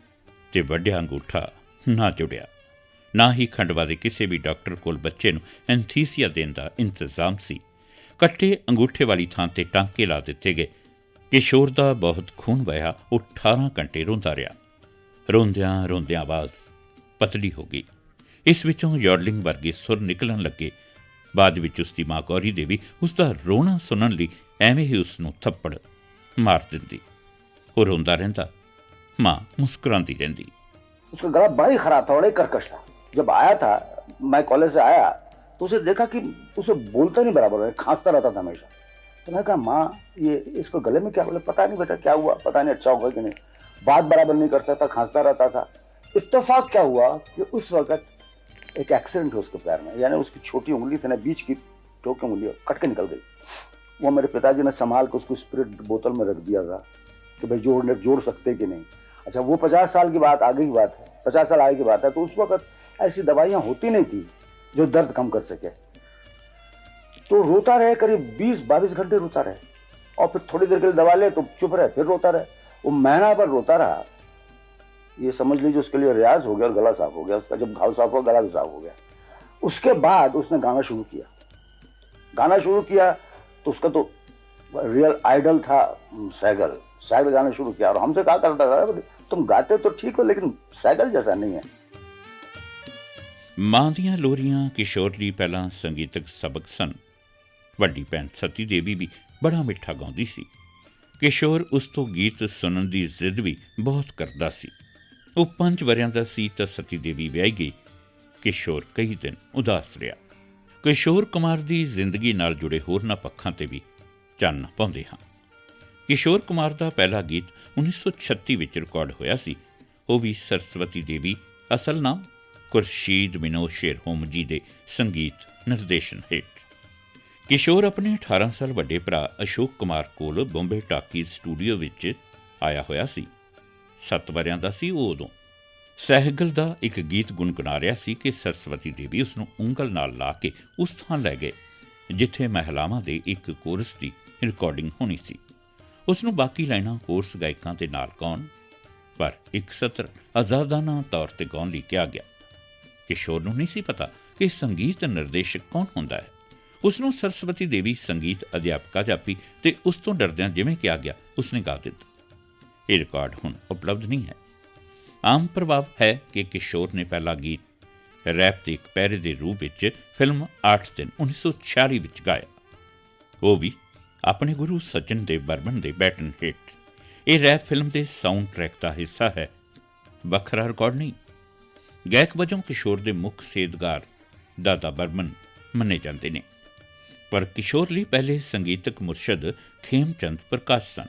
ਤੇ ਵੱਢਿਆ ਅੰਗੂਠਾ ਨਾ ਜੁੜਿਆ। ਨਾ ਹੀ ਖੰਡਵਾ ਦੇ ਕਿਸੇ ਵੀ ਡਾਕਟਰ ਕੋਲ ਬੱਚੇ ਨੂੰ ਐਨਥੀਸੀਆ ਦੇਣ ਦਾ ਇੰਤਜ਼ਾਮ ਸੀ। ਕੱਟੇ ਅੰਗੂਠੇ ਵਾਲੀ ਥਾਂ ਤੇ ਟਾਂਕੇ ਲਾ ਦਿੱਤੇ ਗਏ। ਕਿਸ਼ੋਰ ਦਾ ਬਹੁਤ ਖੂਨ ਵਹਿਆ, ਉਹ 18 ਘੰਟੇ ਰੋਂਦਾ ਰਿਹਾ। ਰੋਂਦਿਆਂ ਰੋਂਦਿਆਂ ਆਵਾਜ਼ ਪਤਲੀ ਹੋ ਗਈ। ਇਸ ਵਿੱਚੋਂ ਯੋਡਲਿੰਗ ਵਰਗੇ ਸੁਰ ਨਿਕਲਣ ਲੱਗੇ। ਬਾਅਦ ਵਿੱਚ ਉਸ ਦੀ ਮਾਂ ਗੌਰੀ ਦੇਵੀ ਉਸ ਦਾ ਰੋਣਾ ਸੁਣਨ ਲਈ ਐਵੇਂ ਹੀ ਉਸ ਨੂੰ ਥੱਪੜ ਮਾਰ ਦਿੰਦੀ ਉਹ ਰੋਂਦਾ ਰਹਿੰਦਾ ਮਾਂ ਮੁਸਕਰਾਉਂਦੀ ਰਹਿੰਦੀ उसका गला बड़ा ही खराब था बड़ा ही कर्कश था जब आया था मैं कॉलेज से आया तो उसे देखा कि उसे बोलता नहीं बराबर है खांसता रहता था हमेशा तो मैं कहा माँ ये इसको गले में क्या बोले पता नहीं बेटा क्या हुआ पता नहीं अच्छा हुआ कि नहीं बात बराबर नहीं कर सकता खांसता रहता था इत्तेफाक क्या हुआ कि उस वक्त एक एक्सीडेंट हुआ उसके पैर में। यानी उसकी छोटी उंगली थी ना, बीच की टोक उंगली कट के निकल गई। वो मेरे पिताजी ने संभाल के उसको स्पिरिट बोतल में रख दिया था कि भाई जोड़ने जोड़ सकते कि नहीं। अच्छा वो पचास साल की बात, आगे की बात है। पचास साल आगे की बात है तो उस वक्त ऐसी दवाइयाँ होती नहीं थी जो दर्द कम कर सके। तो रोता रहे, करीब बीस बाईस घंटे रोता रहे। और फिर थोड़ी देर के लिए दवा ले तो चुप रहे, फिर रोता रहे। वो महीना भर रोता रहा। ये समझ लीजिए उसके लिए रियाज हो गया और गला साफ हो गया उसका जब घाव साफ हुआ गला भी साफ हो गया उसके बाद उसने गाना शुरू किया गाना शुरू किया तो उसका तो रियल आइडल था सैगल सैगल गाना शुरू किया और हमसे कहा करता था "अरे तुम गाते तो ठीक हो लेकिन सैगल जैसा नहीं है ਮਾਂ ਦੀਆਂ ਲੋਰੀਆਂ ਕਿਸ਼ੋਰ ਲਈ ਪਹਿਲਾਂ ਸੰਗੀਤਕ ਸਬਕ ਸਨ ਵੱਡੀ ਭੈਣ ਸਤੀ ਦੇਵੀ ਵੀ ਬੜਾ ਮਿੱਠਾ ਗਾਉਂਦੀ ਸੀ ਕਿਸ਼ੋਰ ਉਸ ਤੋਂ ਗੀਤ ਸੁਣਨ ਦੀ ਜ਼ਿੱਦ ਵੀ ਬਹੁਤ ਕਰਦਾ ਸੀ ਉਹ ਪੰਜ ਵਰਿਆਂ ਦਾ ਸੀ ਤਾਂ ਸਤੀ ਦੇਵੀ ਵਿਆਹੀ ਗਈ। ਕਿਸ਼ੋਰ ਕਈ ਦਿਨ ਉਦਾਸ ਰਿਹਾ। ਕਿਸ਼ੋਰ ਕੁਮਾਰ ਦੀ ਜ਼ਿੰਦਗੀ ਨਾਲ ਜੁੜੇ ਹੋਰਨਾਂ ਪੱਖਾਂ ਤੇ ਵੀ ਚੰਨ ਪਾਉਂਦੇ ਹਾਂ ਕਿਸ਼ੋਰ ਕੁਮਾਰ ਦਾ ਪਹਿਲਾ ਗੀਤ 1936 ਵਿੱਚ ਰਿਕਾਰਡ ਹੋਇਆ ਸੀ। ਉਹ ਵੀ ਸਰਸਵਤੀ ਦੇਵੀ, ਅਸਲ ਨਾਮ ਖੁਰਸ਼ੀਦ ਮਿਨੋ ਸ਼ੇਰ ਹੋਮ ਜੀ ਦੇ ਸੰਗੀਤ ਨਿਰਦੇਸ਼ਨ ਹੇਠ। ਕਿਸ਼ੋਰ ਆਪਣੇ 18 ਸਾਲ ਵੱਡੇ ਭਰਾ ਅਸ਼ੋਕ ਕੁਮਾਰ ਕੋਲ ਬੰਬੇ ਟਾਕੀ ਸਟੂਡੀਓ ਵਿੱਚ ਆਇਆ ਹੋਇਆ ਸੀ। ਸੱਤ ਵਰਿਆਂ ਦਾ ਸੀ ਉਹ ਉਦੋਂ। ਸਹਿਗਲ ਦਾ ਇੱਕ ਗੀਤ ਗੁੰਗੁਣਾ ਰਿਹਾ ਸੀ ਕਿ ਸਰਸਵਤੀ ਦੇਵੀ ਉਸ ਨੂੰ ਉਂਗਲ ਨਾਲ ਲਾ ਕੇ ਉਸ ਥਾਂ ਲੈ ਗਏ, ਜਿੱਥੇ ਮਹਿਲਾਵਾਂ ਦੇ ਇੱਕ ਕੋਰਸ ਦੀ ਰਿਕਾਰਡਿੰਗ ਹੋਣੀ ਸੀ। ਉਸ ਨੂੰ ਬਾਕੀ ਲਾਈਨਾਂ ਕੋਰਸ ਗਾਇਕਾਂ ਦੇ ਨਾਲ ਗਾਉਣ, ਪਰ ਇੱਕ ਸਤਰ ਆਜ਼ਾਦਾਨਾ ਤੌਰ ਤੇ ਗਾਉਣ ਲਈ ਕਿਹਾ ਗਿਆ। ਕਿਸ਼ੋਰ ਨੂੰ ਨਹੀਂ ਸੀ ਪਤਾ ਕਿ ਸੰਗੀਤ ਨਿਰਦੇਸ਼ਕ ਕੌਣ ਹੁੰਦਾ ਹੈ। ਉਸ ਨੂੰ ਸਰਸਵਤੀ ਦੇਵੀ ਸੰਗੀਤ ਅਧਿਆਪਕਾ ਜਾਪੀ ਤੇ ਉਸ ਤੋਂ ਡਰਦਿਆਂ ਜਿਵੇਂ ਕਿਹਾ ਗਿਆ, ਉਸਨੇ ਗਾ ਦਿੱਤਾ। ਇਹ ਰਿਕਾਰਡ ਹੁਣ ਉਪਲਬਧ ਨਹੀਂ ਹੈ। ਆਮ ਪ੍ਰਭਾਵ ਹੈ ਕਿ ਕਿਸ਼ੋਰ ਨੇ ਪਹਿਲਾ ਗੀਤ ਰੈਪ ਦੇ ਇੱਕ ਪੈਰੇ ਦੇ ਰੂਪ ਵਿੱਚ ਫਿਲਮ 8 ਦਿਨ 1946 ਵਿੱਚ ਗਾਇਆ। ਉਹ ਵੀ ਆਪਣੇ ਗੁਰੂ ਸੱਜਣ ਦੇ ਬਰਮਨ ਦੇ ਬੈਟਨ ਹਿੱਟ ਇਹ ਰੈਪ ਫਿਲਮ ਦੇ ਸਾਊਂਡ ਟਰੈਕ ਦਾ ਹਿੱਸਾ ਹੈ। ਵੱਖਰਾ ਰਿਕਾਰਡ ਨਹੀਂ। ਗਾਇਕ ਵਜੋਂ ਕਿਸ਼ੋਰ ਦੇ ਮੁੱਖ ਸੇਧਗਾਰ ਦਾਦਾ ਬਰਮਨ ਮੰਨੇ ਜਾਂਦੇ ਨੇ। ਪਰ ਕਿਸ਼ੋਰ ਲਈ ਪਹਿਲੇ ਸੰਗੀਤਕ ਮੁਰਸ਼ਦ ਖੇਮਚੰਦ ਪ੍ਰਕਾਸ਼ ਸਨ।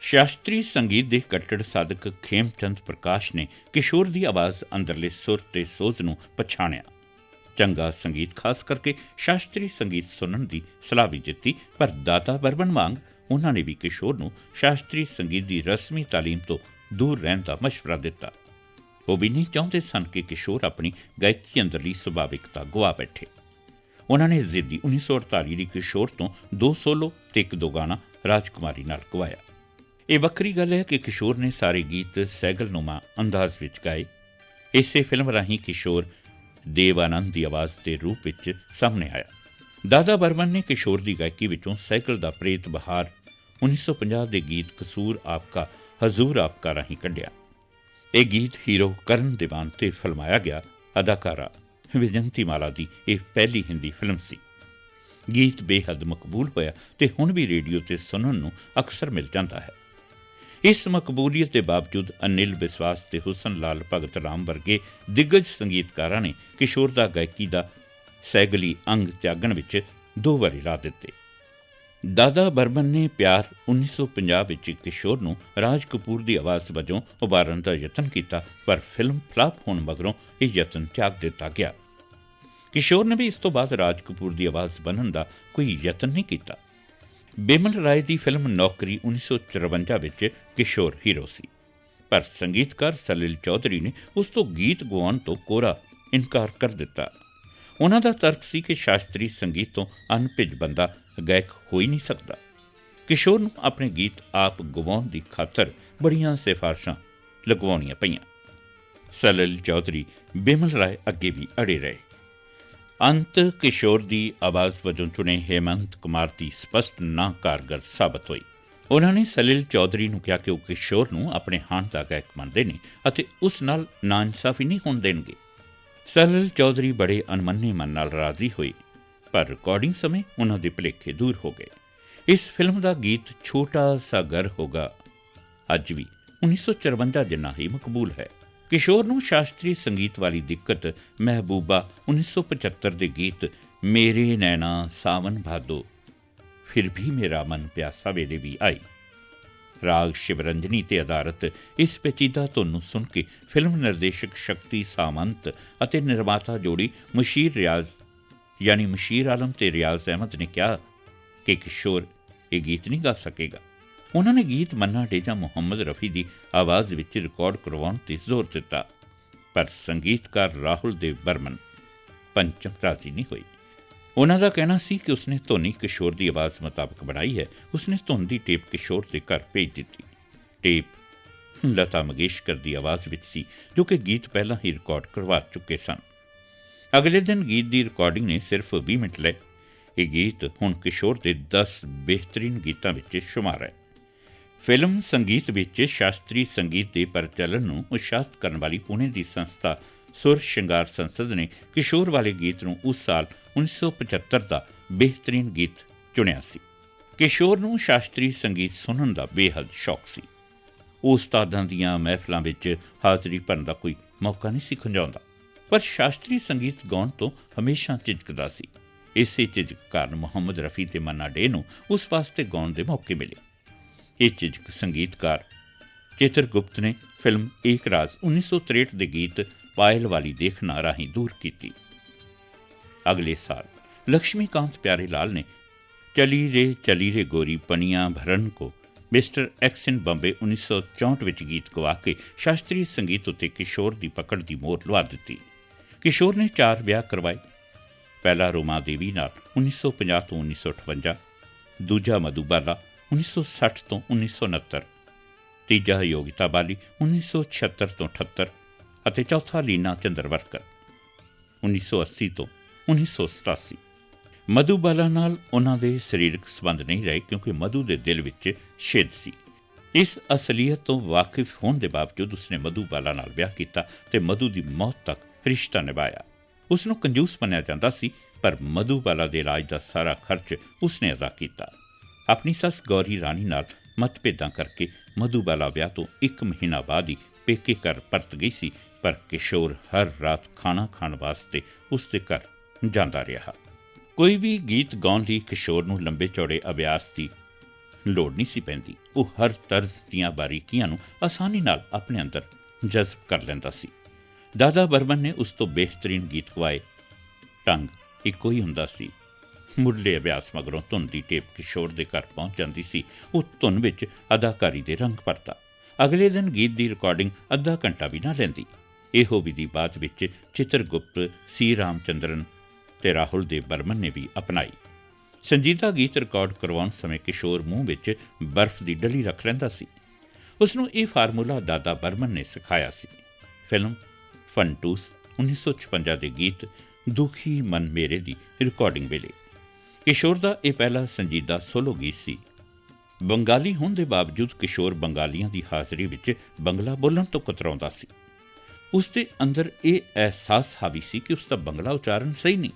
ਸ਼ਾਸਤਰੀ ਸੰਗੀਤ ਦੇ ਕੱਟੜ ਸਾਧਕ ਖੇਮਚੰਦ ਪ੍ਰਕਾਸ਼ ਨੇ ਕਿਸ਼ੋਰ ਦੀ ਆਵਾਜ਼ ਅੰਦਰਲੇ ਸੁਰ ਤੇ ਸੋਝ ਨੂੰ ਪਛਾਣਿਆ। ਚੰਗਾ ਸੰਗੀਤ ਖਾਸ ਕਰਕੇ ਸ਼ਾਸਤਰੀ ਸੰਗੀਤ ਸੁਣਨ ਦੀ ਸਲਾਹ ਵੀ ਦਿੱਤੀ, ਪਰ ਦਾਤਾ ਬਰਬਨ ਵਾਂਗ ਉਹਨਾਂ ਨੇ ਵੀ ਕਿਸ਼ੋਰ ਨੂੰ ਸ਼ਾਸਤਰੀ ਸੰਗੀਤ ਦੀ ਰਸਮੀ ਤਾਲੀਮ ਤੋਂ ਦੂਰ ਰਹਿਣ ਦਾ ਮਸ਼ਵਰਾ ਦਿੱਤਾ। ਉਹ ਵੀ ਨਹੀਂ ਚਾਹੁੰਦੇ ਸਨ ਕਿ ਕਿਸ਼ੋਰ ਆਪਣੀ ਗਾਇਕੀ ਅੰਦਰਲੀ ਸੁਭਾਵਿਕਤਾ ਗਵਾ ਬੈਠੇ। ਉਹਨਾਂ ਨੇ ਜ਼ਿੱਦੀ 1948 ਦੀ ਕਿਸ਼ੋਰ ਤੋਂ ਦੋ ਸੋਲੋ ਤੇ ਇੱਕ ਦੋ ਗਾਣਾ ਰਾਜਕੁਮਾਰੀ ਨਾਲ ਗਵਾਇਆ। ਇਹ ਵੱਖਰੀ ਗੱਲ ਹੈ ਕਿ ਕਿਸ਼ੋਰ ਨੇ ਸਾਰੇ ਗੀਤ ਸੈਗਲਨੁਮਾ ਅੰਦਾਜ਼ ਵਿੱਚ ਗਾਏ। ਇਸੇ ਫਿਲਮ ਰਾਹੀਂ ਕਿਸ਼ੋਰ ਦੇਵਾਨੰਦ ਦੀ ਆਵਾਜ਼ ਦੇ ਰੂਪ ਵਿੱਚ ਸਾਹਮਣੇ ਆਇਆ। ਦਾਦਾ ਬਰਮਨ ਨੇ ਕਿਸ਼ੋਰ ਦੀ ਗਾਇਕੀ ਵਿੱਚੋਂ ਸਾਈਕਲ ਦਾ ਪ੍ਰੇਤ ਬਹਾਰ 1950 ਦੇ ਗੀਤ ਕਸੂਰ ਆਪਕਾ, ਹਜ਼ੂਰ ਆਪਕਾ ਰਾਹੀਂ ਕੱਢਿਆ। ਇਹ ਗੀਤ ਹੀਰੋ ਕਰਨ ਦੇਵਾਨ ਤੇ ਫਿਲਮਾਇਆ ਗਿਆ ਅਦਾਕਾਰਾ ਵਿਜੰਤੀ ਮਾਲਾ ਦੀ ਇਹ ਪਹਿਲੀ ਹਿੰਦੀ ਫਿਲਮ ਸੀ। ਗੀਤ ਬੇਹੱਦ ਮਕਬੂਲ ਹੋਇਆ ਤੇ ਹੁਣ ਵੀ ਰੇਡੀਓ ਤੇ ਸੁਣਨ ਨੂੰ ਅਕਸਰ ਮਿਲ ਜਾਂਦਾ ਹੈ। ਇਸ ਮਕਬੂਲੀਅਤ ਦੇ ਬਾਵਜੂਦ ਅਨਿਲ ਵਿਸਵਾਸ ਤੇ ਹੁਸਨ ਲਾਲ ਭਗਤ ਰਾਮ ਵਰਗੇ ਦਿੱਗਜ ਸੰਗੀਤਕਾਰਾਂ ਨੇ ਕਿਸ਼ੋਰ ਦਾ ਗਾਇਕੀ ਦਾ ਸੈਗਲੀ ਅੰਗ ਤਿਆਗਣ ਵਿੱਚ ਦੋ ਵਾਰੀ ਰਾਹ ਦਿੱਤੇ। ਦਾਦਾ ਬਰਮਨ ਨੇ ਪਿਆਰ 1950 ਵਿੱਚ ਕਿਸ਼ੋਰ ਨੂੰ ਰਾਜ ਕਪੂਰ ਦੀ ਆਵਾਜ਼ ਵਜੋਂ ਉਭਾਰਨ ਦਾ ਯਤਨ ਕੀਤਾ, ਪਰ ਫਿਲਮ ਫਲਾਪ ਹੋਣ ਮਗਰੋਂ ਇਹ ਯਤਨ ਤਿਆਗ ਦਿੱਤਾ ਗਿਆ। ਕਿਸ਼ੋਰ ਨੇ ਵੀ ਇਸ ਤੋਂ ਬਾਅਦ ਰਾਜ ਕਪੂਰ ਦੀ ਆਵਾਜ਼ ਬਣਨ ਦਾ ਕੋਈ ਯਤਨ ਨਹੀਂ ਕੀਤਾ। ਬੇਮਲ ਰਾਏ ਦੀ ਫਿਲਮ ਨੌਕਰੀ 1954 ਵਿੱਚ ਕਿਸ਼ੋਰ ਹੀਰੋ ਸੀ। ਪਰ ਸੰਗੀਤਕਾਰ ਸਲਿਲ ਚੌਧਰੀ ਨੇ ਉਸ ਤੋਂ ਗੀਤ ਗਵਾਉਣ ਤੋਂ ਕੋਰਾ ਇਨਕਾਰ ਕਰ ਦਿੱਤਾ। ਉਹਨਾਂ ਦਾ ਤਰਕ ਸੀ ਕਿ ਸ਼ਾਸਤਰੀ ਸੰਗੀਤ ਤੋਂ ਅਨਭਿਜ ਬੰਦਾ ਗਾਇਕ ਹੋ ਹੀ ਨਹੀਂ ਸਕਦਾ। ਕਿਸ਼ੋਰ ਨੂੰ ਆਪਣੇ ਗੀਤ ਆਪ ਗਵਾਉਣ ਦੀ ਖਾਤਰ ਬੜੀਆਂ ਸਿਫਾਰਸ਼ਾਂ ਲਗਵਾਉਣੀਆਂ ਪਈਆਂ। ਸਲਿਲ ਚੌਧਰੀ ਬਿਮਲ ਰਾਏ ਅੱਗੇ ਵੀ ਅੜੇ ਰਹੇ। ਅੰਤ ਕਿਸ਼ੋਰ ਦੀ ਆਵਾਜ਼ ਵਜੋਂ ਚੁਣੇ ਹੇਮੰਤ ਕੁਮਾਰ ਦੀ ਸਪਸ਼ਟ ਨਾ ਕਾਰਗਰ ਸਾਬਤ ਹੋਈ। ਉਹਨਾਂ ਨੇ ਸਲਿਲ ਚੌਧਰੀ ਨੂੰ ਕਿਹਾ ਕਿ ਉਹ ਕਿਸ਼ੋਰ ਨੂੰ ਆਪਣੇ ਹਾਣ ਦਾ ਗਾਇਕ ਮੰਨਦੇ ਨੇ ਅਤੇ ਉਸ ਨਾਲ ਨਾਇਨਸਾਫੀ ਨਹੀਂ ਹੋਣ ਦੇਣਗੇ। ਸਲਿਲ ਚੌਧਰੀ ਬੜੇ ਅਨਮੰਨੇ ਮਨ ਨਾਲ ਰਾਜ਼ੀ ਹੋਏ, ਪਰ ਰਿਕਾਰਡਿੰਗ ਸਮੇਂ ਉਹਨਾਂ ਦੇ ਭੁਲੇਖੇ ਦੂਰ ਹੋ ਗਏ। ਇਸ ਫਿਲਮ ਦਾ ਗੀਤ ਛੋਟਾ ਸਾ ਘਰ ਹੋਗਾ, ਅੱਜ ਵੀ 1954 ਜਿੰਨਾ ਹੀ ਮਕਬੂਲ ਹੈ। ਕਿਸ਼ੋਰ ਨੂੰ ਸ਼ਾਸਤਰੀ ਸੰਗੀਤ ਵਾਲੀ ਦਿੱਕਤ, ਮਹਿਬੂਬਾ 1975 ਦੇ ਗੀਤ ਮੇਰੇ ਨੈਣਾ ਸਾਵਨ ਭਾਦੋ ਫਿਰ ਵੀ ਮੇਰਾ ਮਨ ਪਿਆਸਾ ਵੇਲੇ ਵੀ ਆਈ। ਰਾਗ ਸ਼ਿਵਰੰਜਨੀ ਤੇ ਆਧਾਰਿਤ ਇਸ ਪੇਚੀਦਾ ਧੁਨ ਨੂੰ ਸੁਣ ਕੇ ਫਿਲਮ ਨਿਰਦੇਸ਼ਕ ਸ਼ਕਤੀ ਸਾਮੰਤ ਅਤੇ ਨਿਰਮਾਤਾ ਜੋੜੀ ਮੁਸ਼ੀਰ ਰਿਆਜ਼, ਯਾਨੀ ਮਸ਼ੀਰ ਆਲਮ ਤੇ ਰਿਆਜ਼ ਅਹਿਮਦ ਨੇ ਕਿਹਾ ਕਿ ਕਿਸ਼ੋਰ ਇਹ ਗੀਤ ਨਹੀਂ ਗਾ ਸਕੇਗਾ। ਉਹਨਾਂ ਨੇ ਗੀਤ ਮੰਨਾ ਡੇਜਾ ਮੁਹੰਮਦ ਰਫੀ ਦੀ ਆਵਾਜ਼ ਵਿੱਚ ਰਿਕਾਰਡ ਕਰਵਾਉਣ ਤੇ ਜ਼ੋਰ ਦਿੱਤਾ। ਪਰ ਸੰਗੀਤਕਾਰ ਰਾਹੁਲ ਦੇਵ ਬਰਮਨ ਪੰਚਮ ਰਾਜ਼ੀ ਨਹੀਂ ਹੋਈ। ਉਹਨਾਂ ਦਾ ਕਹਿਣਾ ਸੀ ਕਿ ਉਸਨੇ ਧੋਨੀ ਕਿਸ਼ੋਰ ਦੀ ਆਵਾਜ਼ ਮੁਤਾਬਕ ਬਣਾਈ ਹੈ। ਉਸਨੇ ਧੁਨ ਦੀ ਟੇਪ ਕਿਸ਼ੋਰ ਦੇ ਘਰ ਭੇਜ ਦਿੱਤੀ। ਟੇਪ ਲਤਾ ਮੰਗੇਸ਼ਕਰ ਦੀ ਆਵਾਜ਼ ਵਿੱਚ ਸੀ, ਜੋ ਕਿ ਗੀਤ ਪਹਿਲਾਂ ਹੀ ਰਿਕਾਰਡ ਕਰਵਾ ਚੁੱਕੇ ਸਨ। ਅਗਲੇ ਦਿਨ ਗੀਤ ਦੀ ਰਿਕਾਰਡਿੰਗ ਨੇ ਸਿਰਫ 20 ਮਿੰਟ ਲਏ। ਇਹ ਗੀਤ ਹੁਣ ਕਿਸ਼ੋਰ ਦੇ 10 ਬਿਹਤਰੀਨ ਗੀਤਾਂ ਵਿੱਚ ਸ਼ੁਮਾਰ ਹੈ। ਫਿਲਮ ਸੰਗੀਤ ਵਿੱਚ ਸ਼ਾਸਤਰੀ ਸੰਗੀਤ ਦੇ ਪ੍ਰਚਲਨ ਨੂੰ ਉਤਸ਼ਾਹਿਤ ਕਰਨ ਵਾਲੀ ਪੁਣੇ ਦੀ ਸੰਸਥਾ ਸੁਰ ਸ਼ਿੰਗਾਰ ਸੰਸਦ ਨੇ ਕਿਸ਼ੋਰ ਵਾਲੇ ਗੀਤ ਨੂੰ ਉਸ ਸਾਲ 1975 ਦਾ ਬਿਹਤਰੀਨ ਗੀਤ ਚੁਣਿਆ ਸੀ। ਕਿਸ਼ੋਰ ਨੂੰ ਸ਼ਾਸਤਰੀ ਸੰਗੀਤ ਸੁਣਨ ਦਾ ਬੇਹੱਦ ਸ਼ੌਕ ਸੀ। ਉਹ ਉਸਤਾਦਾਂ ਦੀਆਂ ਮਹਿਫਲਾਂ ਵਿੱਚ ਹਾਜ਼ਰੀ ਭਰਨ ਦਾ ਕੋਈ ਮੌਕਾ ਨਹੀਂ ਸੀ ਖੁੰਝਾਉਂਦਾ, ਪਰ ਸ਼ਾਸਤਰੀ ਸੰਗੀਤ ਗਾਉਣ ਤੋਂ ਹਮੇਸ਼ਾ ਝਿਜਕਦਾ ਸੀ। ਇਸੇ ਝਿਜਕ ਕਾਰਨ ਮੁਹੰਮਦ ਰਫੀ ਤੇ ਮੰਨਾ ਡੇ ਨੂੰ ਉਸ ਵਾਸਤੇ ਗਾਉਣ ਦੇ ਮੌਕੇ ਮਿਲੇ। ਇਹ ਝਿਜਕ ਸੰਗੀਤਕਾਰ ਚੇਤਰ ਗੁਪਤ ਨੇ ਫਿਲਮ ਏਕ ਰਾਜ਼ 1963 ਦੇ ਗੀਤ ਪਾਇਲ ਵਾਲੀ ਦੇਖਣਾ ਰਾਹੀਂ ਦੂਰ ਕੀਤੀ। ਅਗਲੇ ਸਾਲ ਲక్ష్ਮੀਕਾਂਤ ਪਿਆਰੇ ਲਾਲ ਨੇ ਚਲੀ ਰੇ ਚਲੀ ਰੇ ਗੋਰੀ ਪਨੀਆਂ ਭਰਨ ਕੋ ਮਿਸਟਰ ਐਕਸ ਇਨ ਬੰਬੇ 1964 ਵਿੱਚ ਗੀਤ ਗਵਾ ਕੇ ਸ਼ਾਸਤਰੀ ਸੰਗੀਤ ਉੱਤੇ ਕਿਸ਼ੋਰ ਦੀ ਪਕੜ ਦੀ ਮੋਹਰ ਲਵਾ ਦਿੱਤੀ। ਕਿਸ਼ੋਰ ਨੇ ਚਾਰ ਵਿਆਹ ਕਰਵਾਏ। ਪਹਿਲਾ ਰੋਮਾ ਦੇਵੀ ਨਾਲ 1950 ਤੋਂ 1958 ਦੂਜਾ ਮਧੂਬਾਲਾ 1960 ਤੋਂ 1969 ਤੀਜਾ ਯੋਗਿਤਾ ਬਾਲੀ 1976 ਤੋਂ 78 ਅਤੇ ਚੌਥਾ ਲੀਨਾ ਚੰਦਰਵਰਕਰ 1980 ਤੋਂ 1987 ਮਧੂਬਾਲਾ ਨਾਲ ਉਹਨਾਂ ਦੇ ਸਰੀਰਕ ਸੰਬੰਧ ਨਹੀਂ ਰਹੇ ਕਿਉਂਕਿ ਮਧੂ ਦੇ ਦਿਲ ਵਿੱਚ ਛੇਦ ਸੀ। ਇਸ ਅਸਲੀਅਤ ਤੋਂ ਵਾਕਿਫ ਹੋਣ ਦੇ ਬਾਵਜੂਦ ਉਸਨੇ ਮਧੂ ਬਾਲਾ ਨਾਲ ਵਿਆਹ ਕੀਤਾ ਤੇ ਮਧੂ ਦੀ ਮੌਤ ਤੱਕ ਰਿਸ਼ਤਾ ਨਿਭਾਇਆ। ਉਸ ਨੂੰ ਕੰਜੂਸ ਮੰਨਿਆ ਜਾਂਦਾ ਸੀ, ਪਰ ਮਧੂ ਬਾਲਾ ਦੇ ਇਲਾਜ ਦਾ ਸਾਰਾ ਖਰਚ ਉਸਨੇ ਅਦਾ ਕੀਤਾ। ਆਪਣੀ ਸੱਸ ਗੌਰੀ ਰਾਣੀ ਨਾਲ ਮਤਭੇਦਾਂ ਕਰਕੇ ਮਧੂਬਾਲਾ ਵਿਆਹ ਤੋਂ ਇੱਕ ਮਹੀਨਾ ਬਾਅਦ ਹੀ ਪੇਕੇ ਘਰ ਪਰਤ ਗਈ ਸੀ, ਪਰ ਕਿਸ਼ੋਰ ਹਰ ਰਾਤ ਖਾਣਾ ਖਾਣ ਵਾਸਤੇ ਉਸ ਦੇ ਘਰ ਜਾਂਦਾ ਰਿਹਾ। ਕੋਈ ਵੀ ਗੀਤ ਗਾਉਣ ਲਈ ਕਿਸ਼ੋਰ ਨੂੰ ਲੰਬੇ ਚੌੜੇ ਅਭਿਆਸ ਦੀ ਲੋੜ ਨਹੀਂ ਸੀ ਪੈਂਦੀ। ਉਹ ਹਰ ਤਰਜ਼ ਦੀਆਂ ਬਾਰੀਕੀਆਂ ਨੂੰ ਆਸਾਨੀ ਨਾਲ ਆਪਣੇ ਅੰਦਰ ਜਜ਼ਬ ਕਰ ਲੈਂਦਾ ਸੀ। ਦਾਦਾ ਬਰਮਨ ਨੇ ਉਸ ਤੋਂ ਬਿਹਤਰੀਨ ਗੀਤ ਗਵਾਏ। ਟੰਗ ਇੱਕੋ ਹੀ ਹੁੰਦਾ ਸੀ। ਮੁੱਢਲੇ ਅਭਿਆਸ ਮਗਰੋਂ ਧੁਨ ਦੀ ਟੇਪ ਕਿਸ਼ੋਰ ਦੇ ਘਰ ਪਹੁੰਚ ਜਾਂਦੀ ਸੀ। ਉਹ ਧੁਨ ਵਿੱਚ ਅਦਾਕਾਰੀ ਦੇ ਰੰਗ ਭਰਦਾ ਅਗਲੇ ਦਿਨ ਗੀਤ ਦੀ ਰਿਕਾਰਡਿੰਗ ਅੱਧਾ ਘੰਟਾ ਵੀ ਨਾ ਲੈਂਦੀ। ਇਹੋ ਵਿਧੀ ਬਾਅਦ ਵਿੱਚ ਚਿੱਤਰਗੁਪਤ ਸੀ ਰਾਮਚੰਦਰਨ ਤੇ ਰਾਹੁਲ ਦੇਵ ਬਰਮਨ ਨੇ ਵੀ ਅਪਣਾਈ। ਸੰਜੀਦਾ ਗੀਤ ਰਿਕਾਰਡ ਕਰਵਾਉਣ ਸਮੇਂ ਕਿਸ਼ੋਰ ਮੂੰਹ ਵਿੱਚ ਬਰਫ਼ ਦੀ ਡਲੀ ਰੱਖ ਲੈਂਦਾ ਸੀ। ਉਸ ਨੂੰ ਇਹ ਫਾਰਮੂਲਾ ਦਾਦਾ ਬਰਮਨ ਨੇ ਸਿਖਾਇਆ ਸੀ। ਫਿਲਮ ਫੰਟੂਸ 1956 ਦੇ ਗੀਤ ਦੁਖੀ ਮਨ ਮੇਰੇ ਦੀ ਰਿਕਾਰਡਿੰਗ ਵੇਲੇ। ਕਿਸ਼ੋਰ ਦਾ ਇਹ ਪਹਿਲਾ ਸੰਜੀਦਾ ਸੋਲੋ ਗੀਤ ਸੀ। ਬੰਗਾਲੀ ਹੋਣ ਦੇ ਬਾਵਜੂਦ ਕਿਸ਼ੋਰ ਬੰਗਾਲੀਆਂ ਦੀ ਹਾਜ਼ਰੀ ਵਿੱਚ ਬੰਗਲਾ ਬੋਲਣ ਤੋਂ ਕਤਰਾਉਂਦਾ ਸੀ। ਉਸ ਦੇ ਅੰਦਰ ਇਹ ਅਹਿਸਾਸ ਹਾਵੀ ਸੀ ਕਿ ਉਸ ਦਾ ਬੰਗਲਾ ਉਚਾਰਨ ਸਹੀ ਨਹੀਂ।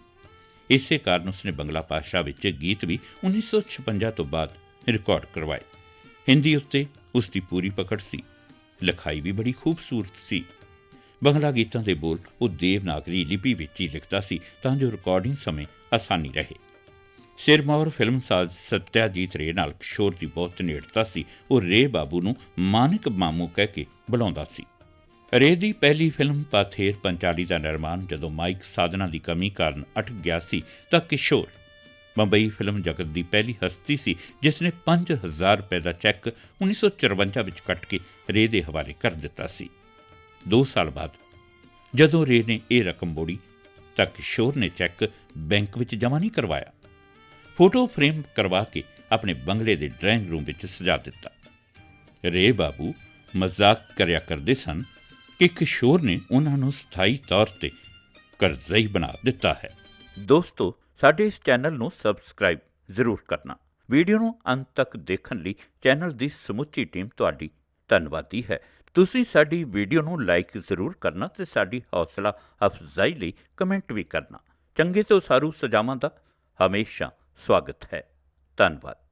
ਇਸੇ ਕਾਰਨ ਉਸਨੇ ਬੰਗਲਾ ਭਾਸ਼ਾ ਵਿੱਚ ਗੀਤ ਵੀ 1956 ਤੋਂ ਬਾਅਦ ਰਿਕਾਰਡ ਕਰਵਾਏ। ਹਿੰਦੀ ਉੱਤੇ ਉਸ ਦੀ ਪੂਰੀ ਪਕੜ ਸੀ। ਲਿਖਾਈ ਵੀ ਬੜੀ ਖੂਬਸੂਰਤ ਸੀ। ਬੰਗਲਾ ਗੀਤਾਂ ਦੇ ਬੋਲ ਉਹ ਦੇਵਨਾਗਰੀ ਲਿਪੀ ਵਿੱਚ ਹੀ ਲਿਖਦਾ ਸੀ ਤਾਂ ਜੋ ਰਿਕਾਰਡਿੰਗ ਸਮੇਂ ਆਸਾਨੀ ਰਹੇ। ਸਿਰਮੌਰ ਫਿਲਮ ਸਾਜ਼ ਸਤਿਆਜੀਤ ਰੇ ਨਾਲ ਕਿਸ਼ੋਰ ਦੀ ਬਹੁਤ ਨੇੜਤਾ ਸੀ। ਉਹ ਰੇ ਬਾਬੂ ਨੂੰ ਮਾਨਕ ਮਾਮੂ ਕਹਿ ਕੇ ਬੁਲਾਉਂਦਾ ਸੀ। ਰੇ ਦੀ ਪਹਿਲੀ ਫਿਲਮ ਪਾਥੇਰ ਪੰਚਾਲੀ ਦਾ ਨਿਰਮਾਣ ਜਦੋਂ ਮਾਈਕ ਸਾਧਨਾ ਦੀ ਕਮੀ ਕਾਰਨ ਅਟਕ ਗਿਆ ਸੀ ਤਾਂ ਕਿਸ਼ੋਰ ਬੰਬਈ ਫਿਲਮ ਜਗਤ ਦੀ ਪਹਿਲੀ ਹਸਤੀ ਸੀ ਜਿਸ ਨੇ 5000 ਰੁਪਏ ਦਾ ਚੈੱਕ 1954 ਵਿੱਚ ਕੱਟ ਕੇ ਰੇ ਦੇ ਹਵਾਲੇ ਕਰ ਦਿੱਤਾ ਸੀ। 2 ਸਾਲ ਬਾਅਦ ਜਦੋਂ ਰੇ ਨੇ ਇਹ ਰਕਮ ਮੋੜੀ ਤਾਂ ਕਿਸ਼ੋਰ ਨੇ ਚੈੱਕ ਬੈਂਕ ਵਿੱਚ ਜਮ੍ਹਾਂ ਨਹੀਂ ਕਰਵਾਇਆ। ਫੋਟੋ ਫਰੇਮ ਕਰਵਾ ਕੇ ਆਪਣੇ ਬੰਗਲੇ ਦੇ ਡਰਾਇੰਗ ਰੂਮ ਵਿੱਚ ਸਜਾ ਦਿੱਤਾ। ਰੇ ਬਾਬੂ ਮਜ਼ਾਕ ਕਰਿਆ ਕਰਦੇ ਸਨ ਕਿ ਕਿਸ਼ੋਰ ਨੇ ਉਹਨਾਂ ਨੂੰ ਸਥਾਈ ਤੌਰ ਤੇ ਕਰਜ਼ਈ ਬਣਾ ਦਿੱਤਾ ਹੈ। ਦੋਸਤੋ, ਸਾਡੇ ਇਸ ਚੈਨਲ ਨੂੰ ਸਬਸਕ੍ਰਾਈਬ ਜ਼ਰੂਰ ਕਰਨਾ। ਵੀਡੀਓ ਨੂੰ ਅੰਤ ਤੱਕ ਦੇਖਣ ਲਈ ਚੈਨਲ ਦੀ ਸਮੁੱਚੀ ਟੀਮ ਤੁਹਾਡੀ ਧੰਨਵਾਦੀ ਹੈ। ਤੁਸੀਂ ਸਾਡੀ ਵੀਡੀਓ ਨੂੰ ਲਾਈਕ ਜ਼ਰੂਰ ਕਰਨਾ ਤੇ ਸਾਡੀ ਹੌਸਲਾ ਅਫਜ਼ਾਈ ਲਈ ਕਮੈਂਟ ਵੀ ਕਰਨਾ। ਚੰਗੇ ਤੋਂ ਸਾਰੂ ਸਜਾਵਾਂ ਦਾ ਹਮੇਸ਼ਾ ਸਵਾਗਤ ਹੈ। ਧੰਨਵਾਦ।